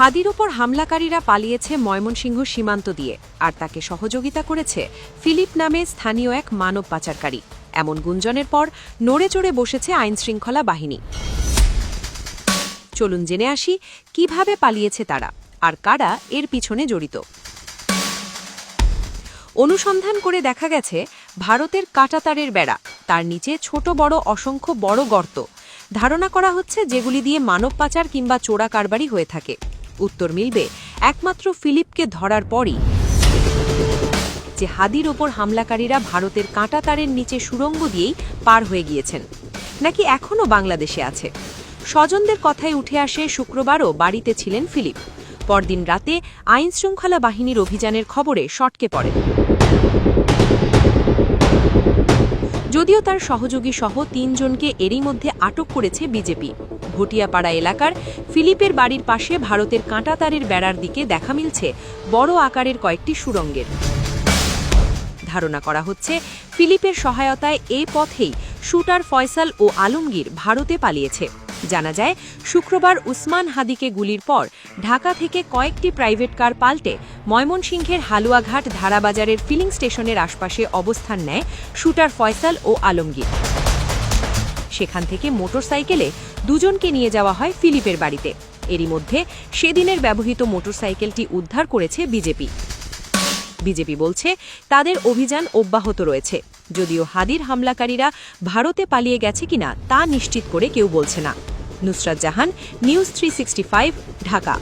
হাদির ওপর হামলাকারীরা পালিয়েছে ময়মনসিংহ সীমান্ত দিয়ে, আর তাকে সহযোগিতা করেছে ফিলিপ নামে স্থানীয় এক মানব পাচারকারী। এমন গুঞ্জনের পর নড়ে চড়ে বসেছে আইনশৃঙ্খলা বাহিনী। চলুন জেনে আসি, কীভাবে পালিয়েছে তারা, আর কারা এর পিছনে জড়িত। অনুসন্ধান করে দেখা গেছে, ভারতের কাটাতারের বেড়া, তার নিচে ছোট বড় অসংখ্য বড় গর্ত। ধারণা করা হচ্ছে, যেগুলি দিয়ে মানব পাচার কিংবা চোরা কারবারি হয়ে থাকে। উত্তর মিলবে। একমাত্র ফিলিপকে ধরার পরই যে হাদির ওপর হামলাকারীরা ভারতের কাঁটাতারের নিচে সুড়ঙ্গ দিয়েই পার হয়ে গিয়েছেন, নাকি এখনও বাংলাদেশে আছে? স্বজনদের কথায় উঠে আসে, শুক্রবারও বাড়িতে ছিলেন ফিলিপ। পরদিন রাতে আইন শৃঙ্খলা বাহিনীর অভিযানের খবরে সটকে পড়ে। যদিও তার সহযোগী সহ তিনজনকে এরই মধ্যে আটক করেছে বিজেপি। ভটিয়াপাড়া এলাকার ফিলিপের বাড়ির পাশে ভারতের কাঁটাতারের বেড়ার দিকে দেখা মিলছে বড় আকারের কয়েকটি সুরঙ্গের ধারণা করা হচ্ছে ফিলিপের সহায়তায় এ পথেই শুটার ফয়সাল ও আলমগীর ভারতে পালিয়েছে। জানা যায়, শুক্রবার উসমান হাদিকে গুলির পর ঢাকা থেকে কয়েকটি প্রাইভেট কার পাল্টে ময়মনসিংহের হালুয়াঘাট ধারাবাজারের ফিলিং স্টেশনের আশপাশে অবস্থান নেয় শুটার ফয়সাল ও আলমগীর। সেখান থেকে মোটরসাইকেলে দুজনকে নিয়ে যাওয়া হয় ফিলিপের বাড়িতে। এরই মধ্যে সেদিনের ব্যবহৃত মোটরসাইকেলটি উদ্ধার করেছে বিজেপি। বিজেপি বলছে, তাদের অভিযান অব্যাহত রয়েছে। যদিও হাদির হামলাকারীরা ভারতে পালিয়ে গেছে কিনা তা নিশ্চিত করে কেউ বলছে না। Nusrat Jahan, news three Dhaka.